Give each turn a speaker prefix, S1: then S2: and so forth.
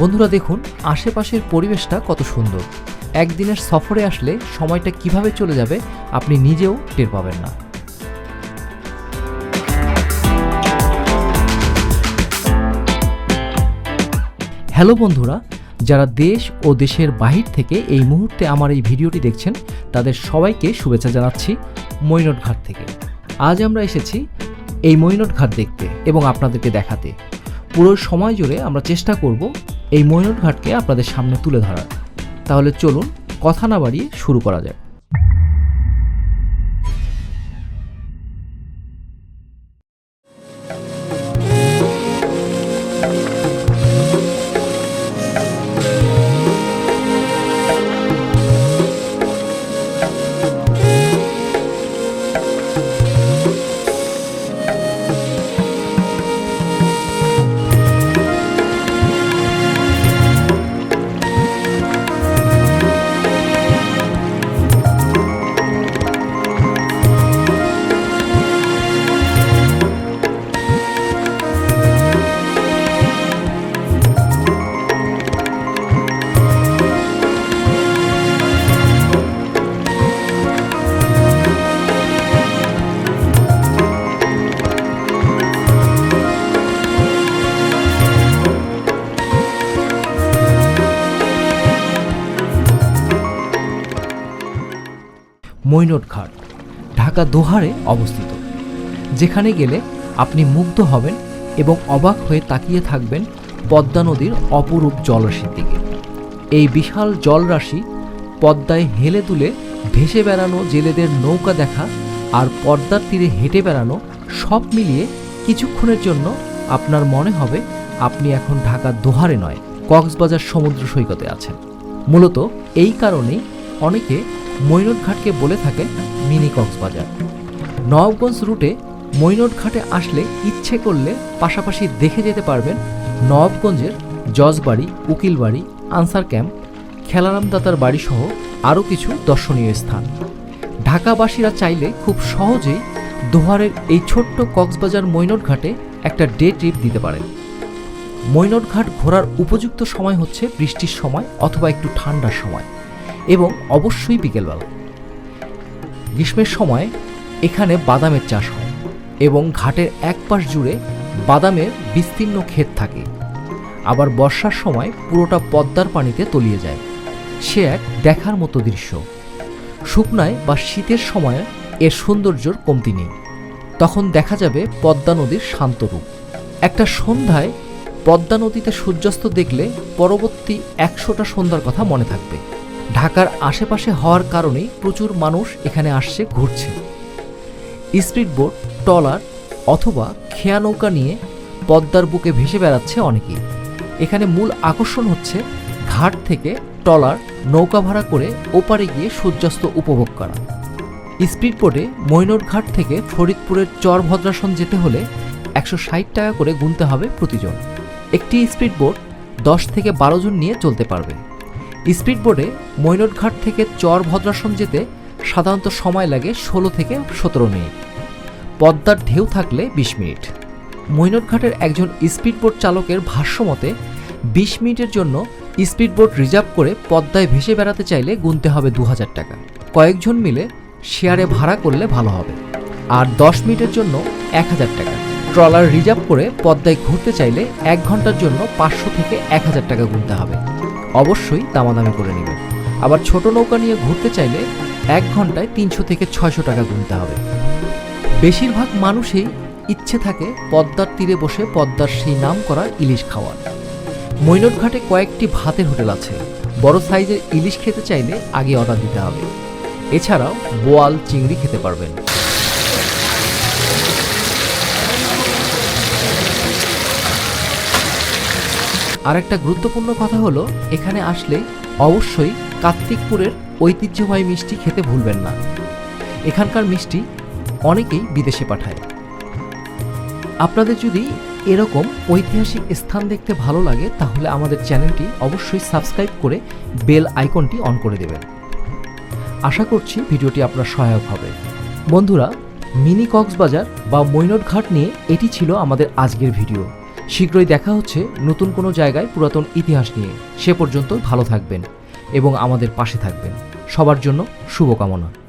S1: বন্ধুরা দেখুন, আশেপাশের পরিবেশটা কত সুন্দর। একদিনের সফরে আসলে সময়টা কীভাবে চলে যাবে, আপনি নিজেও টের পাবেন না। হ্যালো বন্ধুরা, যারা দেশ ও দেশের বাহির থেকে এই মুহূর্তে আমার এই ভিডিওটি দেখছেন, তাদের সবাইকে শুভেচ্ছা জানাচ্ছি মৈনট ঘাট থেকে। আজ আমরা এসেছি এই মৈনট ঘাট দেখতে এবং আপনাদেরকে দেখাতে। পুরো সময় জুড়ে আমরা চেষ্টা করব এই মৈনট ঘাটকে আপনাদের সামনে তুলে ধরার। তাহলে চলুন, কথা না বাড়িয়ে শুরু করা যাক। মৈনট ঘাট ঢাকা দোহারে অবস্থিত, যেখানে গেলে আপনি মুগ্ধ হবেন এবং অবাক হয়ে তাকিয়ে থাকবেন পদ্মা নদীর অপরূপ জলরাশির দিকে। এই বিশাল জলরাশি পদ্মায় হেলে তুলে ভেসে বেড়ানো জেলেদের নৌকা দেখা আর পদ্মার তীরে হেঁটে বেড়ানো সব মিলিয়ে কিছুক্ষণের জন্য আপনার মনে হবে আপনি এখন ঢাকা দোহারে নয়, কক্সবাজার সমুদ্র সৈকতে আছেন। মূলত এই কারণেই অনেকে মৈনট ঘাটকে বলে থাকে মিনি কক্সবাজার। নবাবগঞ্জ রুটে মৈনট ঘাটে আসলে ইচ্ছে করলে পাশাপাশি দেখে যেতে পারবেন নবাবগঞ্জের জজবাড়ি উকিলবাড়ি, আনসার ক্যাম্প, খেলারামদাতার বাড়িসহ আরও কিছু দর্শনীয় স্থান। ঢাকাবাসীরা চাইলে খুব সহজেই দোহারের এই ছোট্ট কক্সবাজার মৈনট ঘাটে একটা ডে ট্রিপ দিতে পারেন। মৈনট ঘাট ঘোরার উপযুক্ত সময় হচ্ছে বৃষ্টির সময় অথবা একটু ঠান্ডার সময়। এবং অবশ্যই বিকেলবেলা। গ্রীষ্মের সময় এখানে বাদামের চাষ হয় এবং ঘাটের এক পাশ জুড়ে বাদামের বিস্তীর্ণ ক্ষেত থাকে। আবার বর্ষার সময় পুরোটা পদ্মার পানিতে তলিয়ে যায়। সে এক দেখার মতো দৃশ্য। শুকনায় বা শীতের সময় এর সৌন্দর্যর কমতি নেই। তখন দেখা যাবে পদ্মা নদীর শান্ত রূপ। একটা সন্ধ্যায় পদ্মা নদীতে সূর্যাস্ত দেখলে পরবর্তী একশোটা সন্ধ্যার কথা মনে থাকবে। ঢাকার আশেপাশে হওয়ার কারণেই প্রচুর মানুষ এখানে আসছে, ঘুরছে। স্পিড বোট, ট্রলার অথবা খেয়া নৌকা নিয়ে পদ্মার বুকে ভেসে বেড়াচ্ছে অনেকেই। এখানে মূল আকর্ষণ হচ্ছে ঘাট থেকে ট্রলার নৌকা ভাড়া করে ওপারে গিয়ে সূর্যাস্ত উপভোগ করা। স্পিড বোটে মৈনট ঘাট থেকে ফরিদপুরের চর ভদ্রাসন যেতে হলে একশো ষাট টাকা করে গুনতে হবে প্রতিজন। একটি স্পিড বোট দশ থেকে বারো জন নিয়ে চলতে পারবে। স্পিড বোটে মৈনট ঘাট থেকে চর ভদ্রাসন যেতে সাধারণত সময় লাগে ষোলো থেকে সতেরো মিনিট। পদ্মার ঢেউ থাকলে বিশ মিনিট। মৈনট ঘাটের একজন স্পিড বোট চালকের ভাষ্যমতে বিশ মিনিটের জন্য স্পিড বোট রিজার্ভ করে পদ্মায় ভেসে বেড়াতে চাইলে গুনতে হবে দু হাজার টাকা। কয়েকজন মিলে শেয়ারে ভাড়া করলে ভালো হবে। আর দশ মিনিটের জন্য এক হাজার টাকা। ট্রলার রিজার্ভ করে পদ্মায় ঘুরতে চাইলে এক ঘণ্টার জন্য পাঁচশো থেকে এক হাজার টাকা গুনতে হবে। অবশ্যই দামাদামি করে নেবেন আবার ছোট নৌকা নিয়ে ঘুরতে চাইলে এক ঘন্টায় তিনশো থেকে ছয়শো টাকা গুনতে হবে। বেশিরভাগ মানুষই ইচ্ছে থাকে পদ্মার তীরে বসে পদ্মার সেই নাম করা ইলিশ খাওয়ার। মৈনট ঘাটে কয়েকটি ভাতের হোটেল আছে। বড় সাইজের ইলিশ খেতে চাইলে আগে অর্ডার দিতে হবে। এছাড়াও বোয়াল চিংড়ি খেতে পারবেন। আর একটা গুরুত্বপূর্ণ কথা হলো, এখানে আসলে অবশ্যই কার্তিকপুরের ঐতিহ্যবাহী মিষ্টি খেতে ভুলবেন না। এখানকার মিষ্টি অনেকেই বিদেশে পাঠায়। আপনাদের যদি এরকম ঐতিহাসিক স্থান দেখতে ভালো লাগে, তাহলে আমাদের চ্যানেলটি অবশ্যই সাবস্ক্রাইব করে বেল আইকনটি অন করে দেবেন। আশা করছি ভিডিওটি আপনার সহায়ক হবে। বন্ধুরা, মিনি কক্সবাজার বা মৈনট ঘাট নিয়ে এটি ছিল আমাদের আজকের ভিডিও। শীঘ্রই দেখা হচ্ছে নতুন কোনো জায়গায় পুরাতন ইতিহাস নিয়ে। সে পর্যন্ত ভালো থাকবেন এবং আমাদের পাশে থাকবেন। সবার জন্য শুভকামনা।